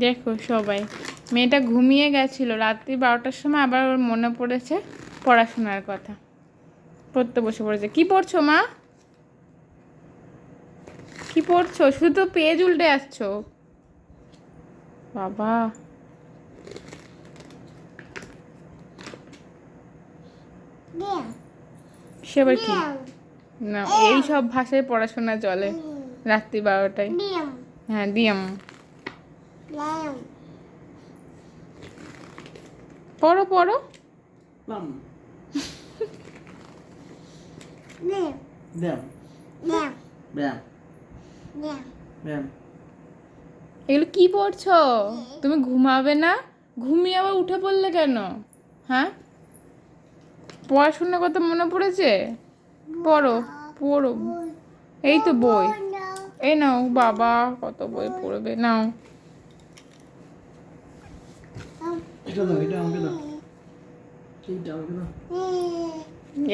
দেখো সবাই। মেয়েটা ঘুমিয়ে গেছিল। রাত্রি বারোটার সময় আবার ওর মনে পড়েছে পড়াশোনার কথা। পড়তে বসে পড়েছে। কি পড়ছো মা? কি পড়ছো? শুধু তো পেজ উল্টে আসছো? বাবা। Meow. সে আবার কি? না এই সব ভাষায় পড়াশোনা চলে রাত্রি বারোটায়। হ্যাঁ দিয়াম. পড়ো পড়ো. এগুলো কি পড়ছো? তুমি ঘুমাবে না? ঘুমিয়ে আবার উঠে পড়লে কেন? হ্যাঁ? পড়াশোনার কথা মনে পড়েছে? পড়ো পড়ো। এই তো বই। এই নাও বাবা কত বই পড়বে? নাও। এটা দাও এটা আমাকে দাও। এইটা আমাকে দাও।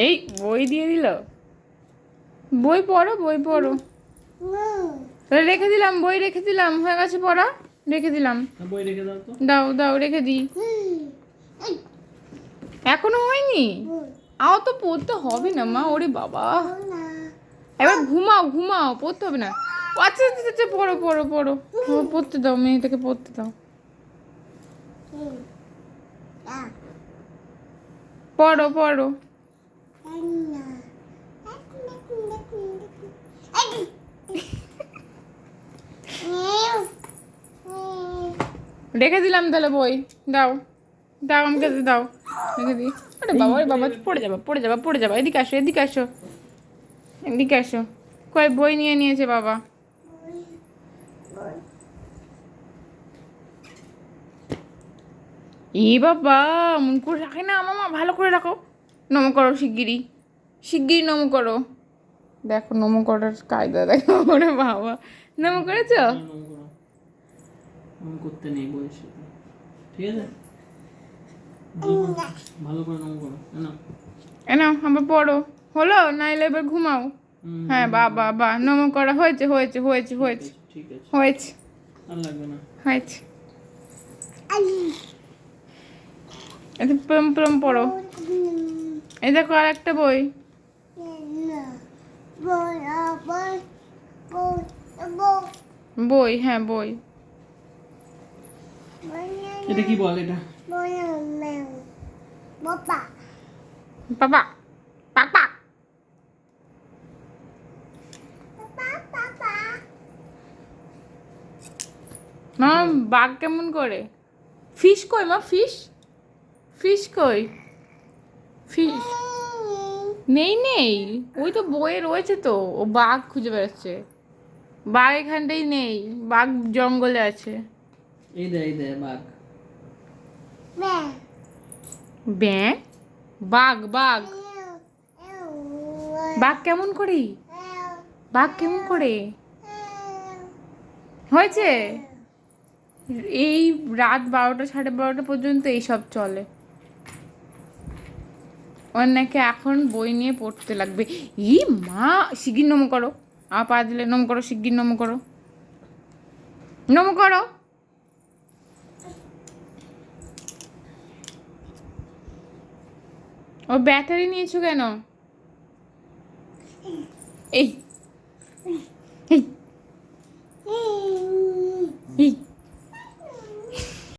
এই বই দিয়ে দিল। বই পড়ো বই পড়ো। রেখে দিলাম বই রেখে দিলাম। হয়ে গেছে পড়া রেখে দিলাম। বই রেখে দাও তো। দাও দাও রেখে দিই। এখনও হয়নি? আও তো পড়তে হবে না মা ওরে বাবা। এবার ঘুমাও ঘুমাও পড়তে হবে না। আচ্ছা আচ্ছা আচ্ছা পড়ো পড়ো পড়ো। পড়তে দাও মেয়েটাকে পড়তে দাও। পড়ো পড়ো। রেখে দিলাম তাহলে বই। দাও। দাও আমাকে দাও। রেখে দিই। আরে বাবা বাবা, পড়ে যাবা পড়ে যাবা পড়ে যাবা। এদিকে আসো এদিকে আসো। এদিকে আসো। কয় বই নিয়ে নিয়েছে বাবা? ই বাবা মন করে রাখে না মামা ভালো করে রাখো। নম করো শিগগিরই। শিগগিরই নম করো। দেখো নম করার কায়দা দেখো ওরে বাবা। নম করেছ? না, করো। করতে নেই বইয়ের সাথে ঠিক আছে? ভালো করে- ভালো করে নম করো। না আবার পড়ো। হলো? নাইলে এবার ঘুমাও। হ্যাঁ বাবা বা নম করা হয়েছে হয়েছে হয়েছে হয়েছে। হয়েছে। না। হয়েছে। এটা প্রেম প্রেম পড়ো। এই দেখো আর একটা বই। বই হ্যাঁ বই। এটা কি বল এটা. বাবা papa. মা বাঘ কেমন করে? ফিশ কই মা ফিশ ফিশ কই? ফিশ নেই নেই। ওই তো বইয়ে রয়েছে তো। ও বাঘ খুঁজে বেড়াচ্ছে। বাঘ এখানটাই নেই। বাঘ জঙ্গলে আছে। এই দে এই দে বাঘ। Mẹ. ব্যাং বাঘ বাঘ। বাঘ কেমন করে? বাঘ কেমন করে? হয়েছে? এই রাত বারোটা সাড়ে বারোটা পর্যন্ত এইসব চলে। ওর নাকি এখন বই নিয়ে পড়তে লাগবে। ই মা, শিগগির নম করো। আ পা দিলে নম করো, শিগগির নম করো। নম করো। ও ব্যাটারি নিয়েছো কেন? এই।